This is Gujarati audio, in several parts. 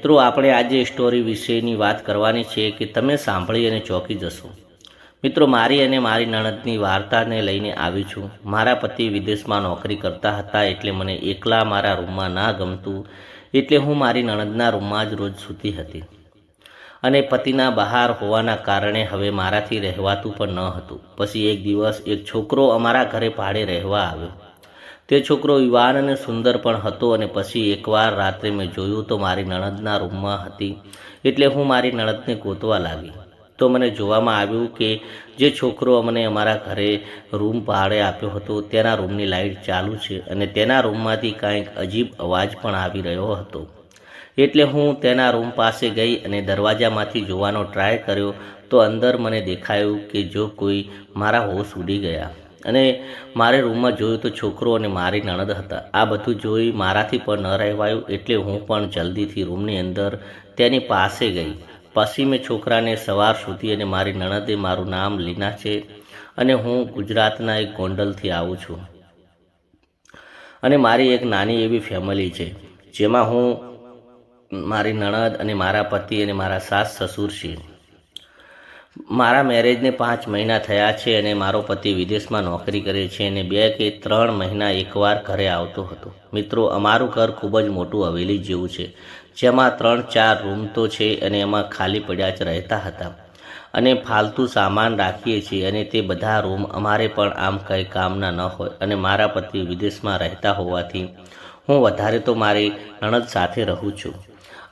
મિત્રો, આપણે આજે સ્ટોરી વિશેની વાત કરવાની છે કે તમે સાંભળી અને ચોંકી જશો. મિત્રો, મારી અને મારી નણદની વાર્તાને લઈને આવી છું. મારા પતિ વિદેશમાં નોકરી કરતા હતા એટલે મને એકલા મારા રૂમમાં ના ગમતું, એટલે હું મારી નણદના રૂમમાં જ રોજ સૂતી હતી. અને પતિના બહાર હોવાના કારણે હવે મારાથી રહેવાતું પણ ન હતું. પછી એક દિવસ એક છોકરો અમારા ઘરે ભાડે રહેવા આવ્યો. તે છોકરો યુવાન અને સુંદર પણ હતો અને પછી એકવાર રાત્રે મેં જોયું તો મારી નણદના રૂમમાં હતી એટલે હું મારી નણદને ગોતવા લાગી. તો મને જોવામાં આવ્યું કે જે છોકરો અમને અમારા ઘરે રૂમ ભાડે આપ્યો હતો તેના રૂમની લાઇટ ચાલુ છે અને તેના રૂમમાંથી કાંઈક અજીબ અવાજ પણ આવી રહ્યો હતો. એટલે હું તેના રૂમ પાસે ગઈ અને દરવાજામાંથી જોવાનો ટ્રાય કર્યો તો અંદર મને દેખાયું કે જો કોઈ મારા હોશ ઉડી ગયા. અને મારે રૂમમાં જોયું તો છોકરો અને મારી નણદ હતા. આ બધું જોઈ મારાથી પણ ન રહેવાયું એટલે હું પણ જલ્દીથી રૂમની અંદર તેની પાસે ગઈ. પછી મેં છોકરાને સવાર સુધી અને મારી નણદે મારું નામ લીના છે અને હું ગુજરાતના એક ગોંડલથી આવું છું. અને મારી એક નાની એવી ફેમિલી છે, જેમાં હું, મારી નણદ અને મારા પતિ અને મારા સાસ સસુર છે મારા મેરેજને પાંચ મહિના થયા છે અને મારો પતિ વિદેશમાં નોકરી કરે છે અને બે કે ત્રણ મહિના એકવાર ઘરે આવતો હતો. મિત્રો, અમારું ઘર ખૂબ જ મોટું હવેલી જેવું છે. જેમાં ત્રણ ચાર રૂમ તો છે અને એમાં ખાલી પડ્યા જ રહેતા હતા. અને ફાલતુ સામાન રાખીએ છીએ અને તે બધા રૂમ અમારે પણ આમ કંઈ કામના ન હોય અને મારા પતિ વિદેશમાં રહેતા હોવાથી હું વધારે તો મારી નણદ સાથે રહું છું.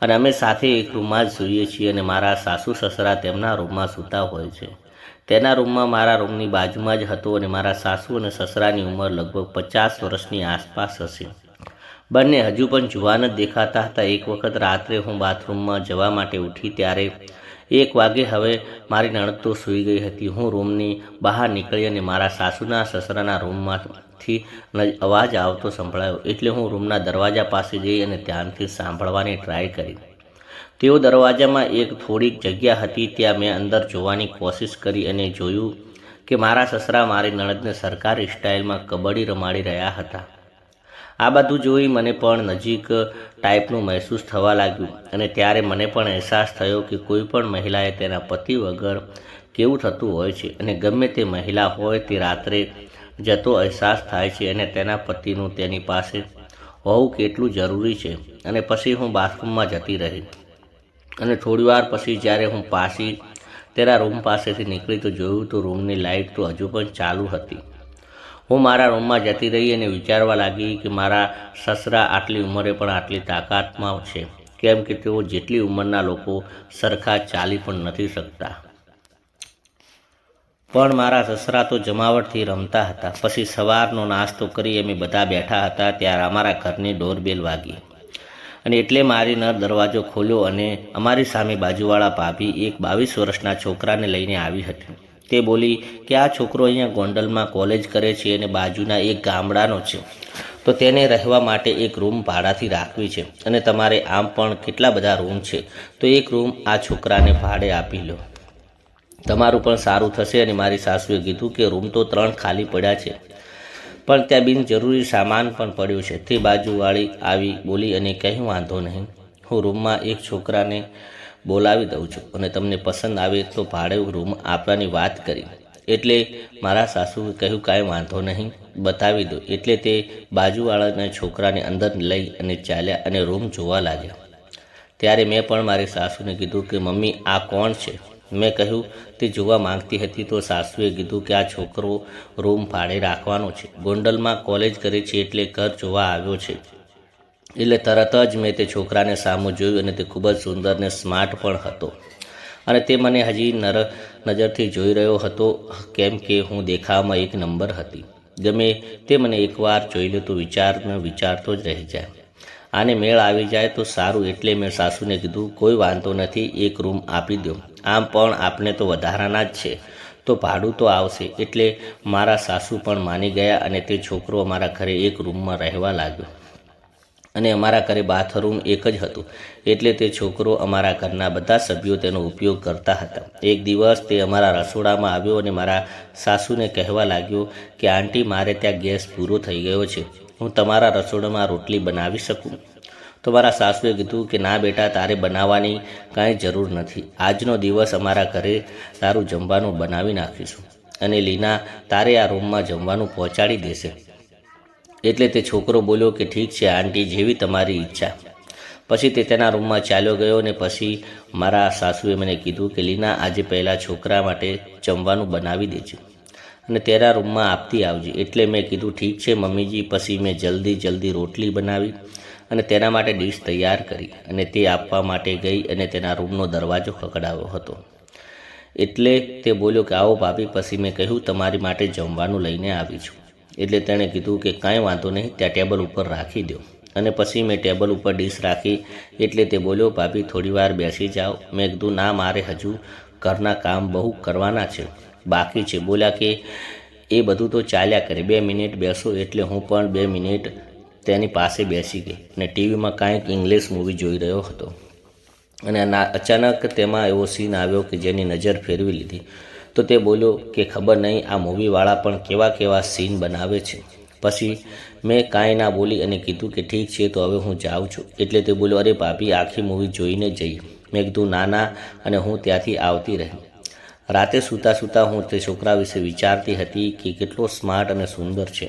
અને અમે સાથે એક રૂમમાં જ સૂઈએ છીએ અને મારા સાસુ સસરા તેમના રૂમમાં સૂતા હોય છે. તેના રૂમમાં મારા રૂમની બાજુમાં જ હતો અને મારા સાસુ અને સસરાની ઉંમર લગભગ પચાસ વર્ષની આસપાસ હશે. બંને હજુ પણ જુવાન જ દેખાતા હતા. એક વખત રાત્રે હું બાથરૂમમાં જવા માટે ઉઠી ત્યારે એક વાગે હવે મારી નણદ તો સૂઈ ગઈ હતી. હું રૂમની બહાર નીકળી અને મારા સાસુના સસરાના રૂમમાંથી અવાજ આવતો સંભળાયો. એટલે હું રૂમના દરવાજા પાસે જઈ અને ધ્યાનથી સાંભળવાની ટ્રાય કરી. તેઓ દરવાજામાં એક થોડીક જગ્યા હતી ત્યાં મેં અંદર જોવાની કોશિશ કરી અને જોયું કે મારા સસરા મારી નણદને સરકારી સ્ટાઇલમાં કબડ્ડી રમાડી રહ્યા હતા. આ બધું જોઈ મને પણ નજીક ટાઈપનું મહેસૂસ થવા લાગ્યું અને ત્યારે મને પણ અહેસાસ થયો કે કોઈ પણ મહિલાએ તેના પતિ વગર કેવું થતું હોય છે અને ગમે તે મહિલા હોય તે રાત્રે જતો અહેસાસ થાય છે અને તેના પતિનું તેની પાસે હોવું કેટલું જરૂરી છે અને પછી હું બાથરૂમમાં જતી રહી. અને થોડીવાર પછી જ્યારે હું પાછી તેના રૂમ પાસેથી નીકળી તો જોયું તો રૂમની લાઇટ તો હજુ પણ ચાલુ હતી. હું મારા રૂમમાં જતી રહી અને વિચારવા લાગી કે મારા સસરા આટલી ઉંમરે પણ આટલી તાકાતમાં છે. કેમ કે તેઓ જેટલી ઉંમરના લોકો સરખા ચાલી પણ નથી શકતા. પણ મારા સસરા તો જમાવટથી રમતા હતા. પછી સવારનો નાસ્તો કરી અમે બધા બેઠા હતા ત્યારે અમારા ઘરની ડોરબેલ વાગી. અને એટલે મારી નર દરવાજો ખોલ્યો અને અમારી સામે બાજુવાળા ભાભી એક બાવીસ વર્ષના છોકરાને લઈને આવી હતી. તે બોલી કે આ છોકરો અહીંયા ગોંડલમાં કોલેજ કરે છે અને બાજુના એક ગામડાનો છે. તો તેને રહેવા માટે એક રૂમ ભાડાથી રાખવી છે અને તમારે આમ પણ કેટલા બધા રૂમ છે. તો એક રૂમ આ છોકરાને ભાડે આપી લો. તમારું પણ સારું થશે અને મારી સાસુએ કીધું કે રૂમ તો ત્રણ ખાલી પડ્યા છે. પણ ત્યાં બિનજરૂરી સામાન પણ પડ્યો છે. તે બાજુવાળી આવી બોલી અને કહ્યું વાંધો નહીં. હું રૂમમાં એક છોકરાને બોલાવી દઉં છું અને તમને પસંદ આવે તો ભાડે રૂમ આપવાની વાત કરી. એટલે મારા સાસુએ કહ્યું, કાંઈ વાંધો નહીં, બતાવી દો. એટલે તે બાજુવાળાના છોકરાને અંદર લઈ અને ચાલ્યા અને રૂમ જોવા લાગ્યા. ત્યારે મેં પણ મારી સાસુને કીધું કે, મમ્મી, આ કોણ છે? મેં કહ્યું, તે જોવા માંગતી હતી તો સાસુએ કીધું કે આ છોકરો રૂમ ભાડે રાખવાનો છે. ગોંડલમાં કોલેજ કરે છે એટલે ઘર જોવા આવ્યો છે. એટલે તરત જ મેં તે છોકરાને સામું જોયું અને તે ખૂબ જ સુંદર ને સ્માર્ટ પણ હતો. અને તે મને હજી નર, નજરથી જોઈ રહ્યો હતો કેમ કે હું દેખાવમાં એક નંબર હતી. ગમે તે મને એકવાર જોઈ લે તો વિચારને વિચારતો જ રહી જાય. આને મેળ આવી જાય તો સારું એટલે મેં સાસુને કીધું, કોઈ વાંધો નથી, એક રૂમ આપી દો આમ પણ આપણે તો વધારાના જ છે. તો ભાડું તો આવશે. એટલે મારા સાસુ પણ માની ગયા અને તે છોકરો અમારા ઘરે એક રૂમમાં રહેવા લાગ્યો. અને અમારા ઘરે બાથરૂમ એક જ હતું. એટલે તે છોકરો અમારા ઘરના બધા સભ્યો તેનો ઉપયોગ કરતા હતા. એક દિવસ તે અમારા રસોડામાં આવ્યો અને મારા સાસુને કહેવા લાગ્યો કે, આંટી, મારે ત્યાં ગેસ પૂરો થઈ ગયો છે. હું તમારા રસોડામાં રોટલી બનાવી શકું? તો મારા સાસુએ કીધું કે, ના બેટા, તારે બનાવવાની કાંઈ જરૂર નથી. આજનો દિવસ અમારા ઘરે તારું જમવાનું બનાવી નાખીશું. અને લીના, તારે આ રૂમમાં જમવાનું પહોંચાડી દેશે. એટલે તે છોકરો બોલ્યો કે ઠીક છે, આંટી, જેવી તમારી ઈચ્છા. પછી તે તેના રૂમમાં ચાલ્યો ગયો અને પછી મારા સાસુએ મને કીધું કે, લીના, આજે પહેલાં છોકરા માટે જમવાનું બનાવી દેજે અને તેના રૂમમાં આપતી આવજે. એટલે મેં કીધું, ઠીક છે, મમ્મીજી. પછી મેં જલ્દી જલ્દી રોટલી બનાવી અને તેના માટે ડીશ તૈયાર કરી અને તે આપવા માટે ગઈ અને તેના રૂમનો દરવાજો ખકડાવ્યો હતો. એટલે તે બોલ્યો કે, આવો ભાભી. પછી મેં કહ્યું, તમારી માટે જમવાનું લઈને આવી છું. એટલે તેણે કીધું કે કાંઈ વાંધો નહીં, ત્યાં ટેબલ ઉપર રાખી દો અને પછી મેં ટેબલ ઉપર ડીશ રાખી, એટલે તે બોલ્યો, ભાભી, થોડી વાર બેસી જાઓ. મેં કીધું, ના, મારે હજુ ઘરના કામ બહુ કરવાના છે. બાકી છે. બોલ્યા કે, એ બધું તો ચાલ્યા કરે, બે મિનિટ બેસો એટલે હું પણ બે મિનિટ તેની પાસે બેસી ગઈ. અને ટીવીમાં કાંઈક ઇંગ્લિશ મૂવી જોઈ રહ્યો હતો. અને અચાનક તેમાં એવો સીન આવ્યો કે જેની નજર ફેરવી લીધી. તો તે બોલ્યો કે ખબર નહીં આ મૂવીવાળા પણ કેવા કેવા સીન બનાવે છે. પછી મેં કાંઈ ના બોલી અને કીધું કે ઠીક છે તો હવે હું જાઉં છું. એટલે તે બોલ્યો, અરે ભાભી, આખી મૂવી જોઈને જઈએ મેં કીધું નાના અને હું ત્યાંથી આવતી રહી. રાતે સૂતા સૂતા હું તે છોકરા વિશે વિચારતી હતી કે કેટલો સ્માર્ટ અને સુંદર છે.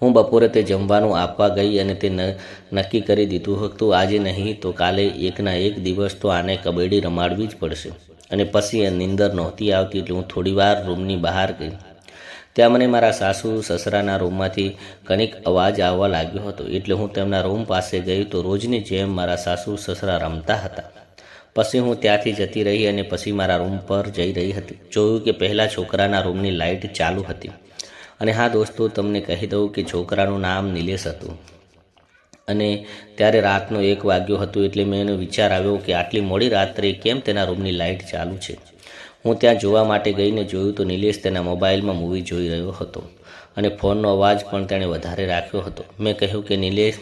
હું બપોરે તે જમવાનું આપવા ગઈ અને તે નક્કી કરી દીધું હતું, આજે નહીં તો કાલે એકના એક દિવસ તો આને કબડ્ડી રમાડવી જ પડશે. અને પછી એ નીંદર નહોતી આવતી એટલે હું થોડીવાર રૂમની બહાર ગઈ. ત્યાં મને મારા સાસુ, સસરાના રૂમમાંથી કંઈક અવાજ આવવા લાગ્યો હતો. એટલે હું તેમના રૂમ પાસે ગઈ તો રોજની જેમ મારા સાસુ, સસરા રમતા હતા. પછી હું ત્યાંથી જતી રહી અને પછી મારા રૂમ પર જઈ રહી હતી. જોયું કે પહેલાં છોકરાના રૂમની લાઇટ ચાલુ હતી. અને હા દોસ્તો, તમને કહી દઉં કે છોકરાનું નામ નિલેશ હતું. અને ત્યારે રાતનો એક વાગ્યો હતો એટલે મેં એનો વિચાર આવ્યો કે આટલી મોડી રાત્રે કેમ તેના રૂમની લાઇટ ચાલુ છે? હું ત્યાં જોવા માટે ગઈને જોયું તો નિલેશ તેના મોબાઈલમાં મૂવી જોઈ રહ્યો હતો અને ફોનનો અવાજ પણ તેણે વધારે રાખ્યો હતો. મેં કહ્યું કે નિલેશ,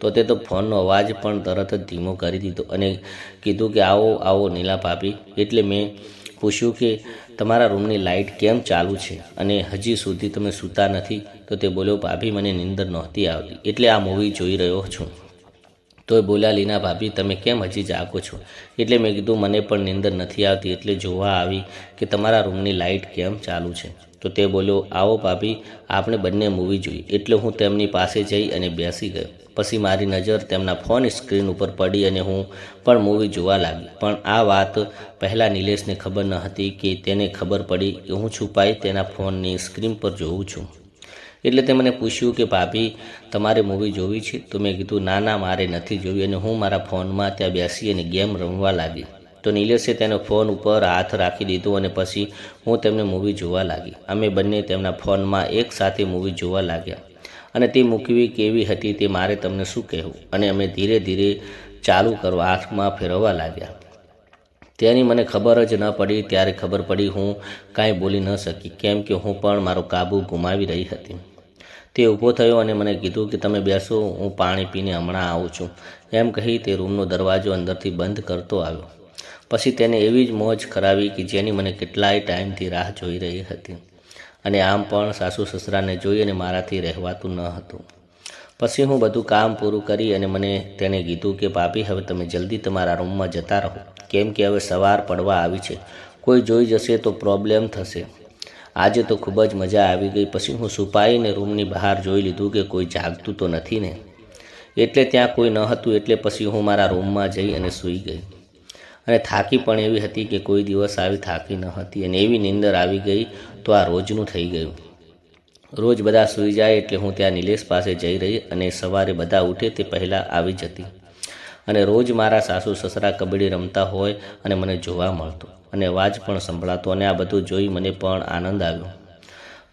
તો તે તો ફોનનો અવાજ પણ તરત જ ધીમો કરી દીધો અને કીધું કે આવો આવો નીલા ભાભી. એટલે મેં પૂછ્યું કે તમારા રૂમની લાઇટ કેમ ચાલુ છે? અને હજી સુધી તમે સૂતા નથી? તો તે બોલ્યો, ભાભી, મને નીંદર નહોતી આવતી. એટલે આ મૂવી જોઈ રહ્યો છું. તો એ બોલ્યા લીના ભાભી, તમે કેમ હજી જાગો છો? એટલે મેં કીધું, મને પણ નીંદર નથી આવતી, એટલે જોવા આવી કે તમારા રૂમની લાઇટ કેમ ચાલુ છે? તો તે બોલ્યો, આવો ભાભી, આપણે બંને મૂવી જોઈ. એટલે હું તેમની પાસે જઈ અને બેસી ગયો. પછી મારી નજર તેમના ફોન સ્ક્રીન ઉપર પડી અને હું પણ મૂવી જોવા લાગી. પણ આ વાત પહેલાં નિલેશને ખબર ન હતી કે તેને ખબર પડી કે હું છુપાઈ તેના ફોનની સ્ક્રીન પર જોઉં છું. એટલે તે મને પૂછ્યું કે, ભાભી, તમારે મૂવી જોવી છે? તો મેં કીધું, ના ના, મારે નથી જોવી. અને હું મારા ફોનમાં ત્યાં બેસી અને ગેમ રમવા લાગી. તો નિલેશે તેનો ફોન ઉપર હાથ રાખી દીધો અને પછી હું તેમને મૂવી જોવા લાગી. અમે બંને તેમના ફોનમાં એક સાથે મૂવી જોવા લાગ્યા. અને તે મૂકવી કેવી હતી તે મારે તમને શું કહેવું? અને અમે ધીરે ધીરે ચાલુ કરવા હાથમાં ફેરવવા લાગ્યા. તેની મને ખબર જ ન પડી. ત્યારે ખબર પડી હું કાંઈ બોલી ન શકી. કેમ કે હું પણ મારો કાબુ ગુમાવી રહી હતી. તે ઊભો થયો અને મને કીધું કે તમે બેસો, હું પાણી પીને હમણાં આવું છું. એમ કહી તે રૂમનો દરવાજો અંદરથી બંધ કરતો આવ્યો. પછી તેને એવી જ મોજ કરાવી કે જેની મને કેટલાય ટાઈમથી રાહ જોઈ રહી હતી. અને આમ પણ સાસુ સસરાને જોઈ અને મારાથી રહેવાતું ન હતું. પછી હું બધું કામ પૂરું કરી અને મને તેણે કીધું કે, ભાભી, હવે તમે જલ્દી તમારા રૂમમાં જતા રહો. કેમ કે હવે સવાર પડવા આવી છે. કોઈ જોઈ જશે તો પ્રોબ્લેમ થશે. આજે તો ખૂબ જ મજા આવી ગઈ. પછી હું સુપાઈને રૂમની બહાર જોઈ લીધું કે કોઈ જાગતું તો નથી ને? એટલે ત્યાં કોઈ ન હતું, એટલે પછી હું મારા રૂમમાં જઈ અને સૂઈ ગઈ. અને થાકી પણ એવી હતી કે કોઈ દિવસ આવી થાકી ન હતી અને એવી નીંદર આવી ગઈ તો આ રોજનું થઈ ગયું. રોજ બધા સૂઈ જાય એટલે હું ત્યાં નિલેશ પાસે જઈ રહી અને સવારે બધા ઉઠે તે પહેલાં આવી જતી. અને રોજ મારા સાસુ સસરા કબડ્ડી રમતા હોય અને મને જોવા મળતો. અને અવાજ પણ સંભળાતો અને આ બધું જોઈ મને પણ આનંદ આવ્યો.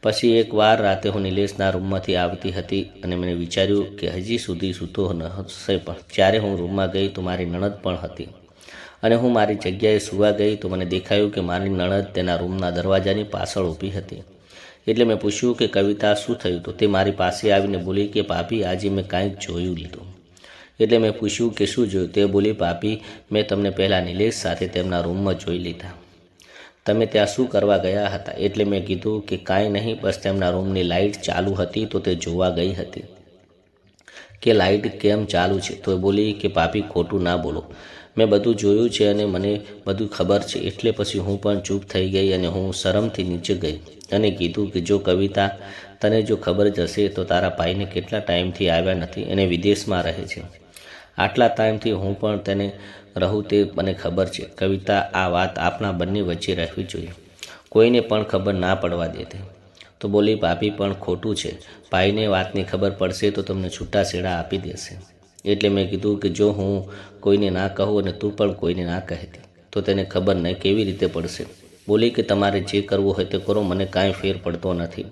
પછી એકવાર રાતે હું નિલેશના રૂમમાંથી આવતી હતી અને મને વિચાર્યું કે હજી સુધી સૂતો ન હશે પણ જ્યારે હું રૂમમાં ગઈ તો મારી નણદ પણ હતી. અને હું મારી જગ્યાએ સૂવા ગઈ તો મને દેખાયું કે મારી નણદ તેના રૂમના દરવાજાની પાછળ ઊભી હતી. એટલે મેં પૂછ્યું કે કવિતા શું થયું તો તે મારી પાસે આવીને બોલી કે, ભાભી, આજે મેં કાંઈક જોયું લીધું. એટલે મેં પૂછ્યું કે શું જોયું? તે બોલી ભાભી મેં તમને પહેલાં નિલેશ સાથે તેમના રૂમમાં જોઈ લીધા. તમે ત્યાં શું કરવા ગયા હતા? એટલે મેં કીધું કે, કાંઈ નહીં, બસ તેમના રૂમની લાઇટ ચાલુ હતી તો તે જોવા ગઈ હતી. કે લાઇટ કેમ ચાલુ છે? તો બોલી, કે પાપી, ખોટું ના બોલો. મેં બધું જોયું છે અને મને બધું ખબર છે. એટલે પછી હું પણ ચૂપ થઈ ગઈ અને હું શરમથી નીચે ગઈ અને કીધું કે, જો કવિતા, તને જો ખબર જ હશે તો તારા ભાઈને કેટલા ટાઈમથી આવ્યા નથી અને વિદેશમાં રહે છે. આટલા ટાઈમથી હું પણ તેને રહું તે મને ખબર છે. કવિતા, આ વાત આપણા બંને વચ્ચે રહેવી જોઈએ. કોઈને પણ ખબર ના પડવા દેતી તો. બોલી ભાભી પણ ખોટું છે. ભાઈને વાતની ખબર પડશે તો તમને છૂટા છેડા આપી દેશે. એટલે મેં કીધું કે જો હું કોઈને ના કહું અને તું પણ કોઈને ના કહેતી તો તેને ખબર નહીં કેવી રીતે પડશે. બોલી કે, તમારે જે કરવું હોય તે કરો, મને કાંઈ ફેર પડતો નથી.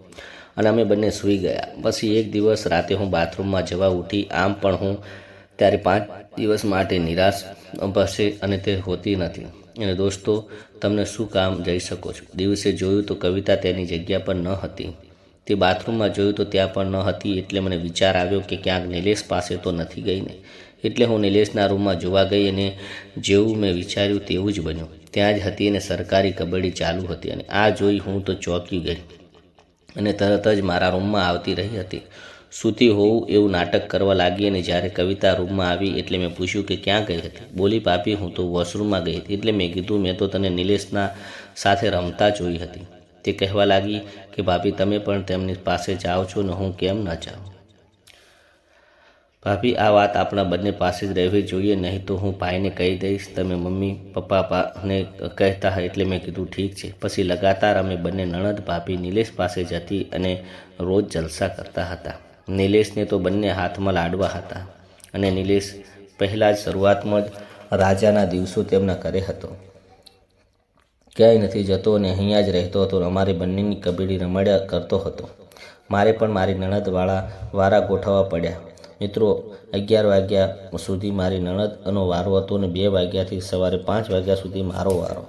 અને અમે બંને સૂઈ ગયા. પછી એક દિવસ રાતે હું બાથરૂમમાં જવા ઉઠી, આમ પણ હું ત્યારે પાંચ દિવસ માટે નિરાશ પડશે અને તે હોતી નથી. અને દોસ્તો, તમને શું કામ જઈ શકો છો? દિવસે જોયું તો કવિતા તેની જગ્યા પર ન હતી. તે બાથરૂમમાં જોયું તો ત્યાં પણ ન હતી એટલે મને વિચાર આવ્યો કે ક્યાંક નિલેશ પાસે તો નથી ગઈ ને. એટલે હું નિલેશના રૂમમાં જોવા ગઈ અને જેવું મેં વિચાર્યું તેવું જ બન્યું. ત્યાં જ હતી અને સરકારી કબડ્ડી ચાલુ હતી અને આ જોઈ હું તો ચોંકી ગઈ. અને તરત જ મારા રૂમમાં આવતી રહી હતી. સૂતી હોઉં એવું નાટક કરવા લાગી અને જ્યારે કવિતા રૂમમાં આવી એટલે મેં પૂછ્યું કે ક્યાં ગઈ હતી? બોલી, પાપી, હું તો વોશરૂમમાં ગઈ હતી. એટલે મેં કીધું, મેં તો તને નિલેશના સાથે રમતા જોઈ હતી. તે કહેવા લાગી કે ભાભી તમે પણ તેમની પાસે જાઓ છો ને હું કેમ ન જાઉં? ભાભી આ વાત આપણા બંને પાસે જ રહેવી જોઈએ, નહીં તો હું ભાઈને કહી દઈશ, તમે મમ્મી, પપ્પા, પાને કહેતા એટલે મેં કીધું, ઠીક છે. પછી લગાતાર અમે બંને નણદ ભાભી નિલેશ પાસે જતી અને રોજ જલસા કરતા હતા. નિલેશને તો બંને હાથમાં લાડવા હતા અને નિલેશ પહેલાં જ શરૂઆતમાં જ રાજાના દિવસો તેમના ઘરે હતો. ક્યાંય નથી જતો અને અહીંયા જ રહેતો હતો અમારે બંનેની કબીડી રમાડ્યા કરતો હતો. મારે પણ મારી નણદવાળા વારા ગોઠવવા પડ્યા. મિત્રો, અગિયાર વાગ્યા સુધી મારી નણદનો વારો હતો અને બે વાગ્યાથી સવારે પાંચ વાગ્યા સુધી મારો વારો.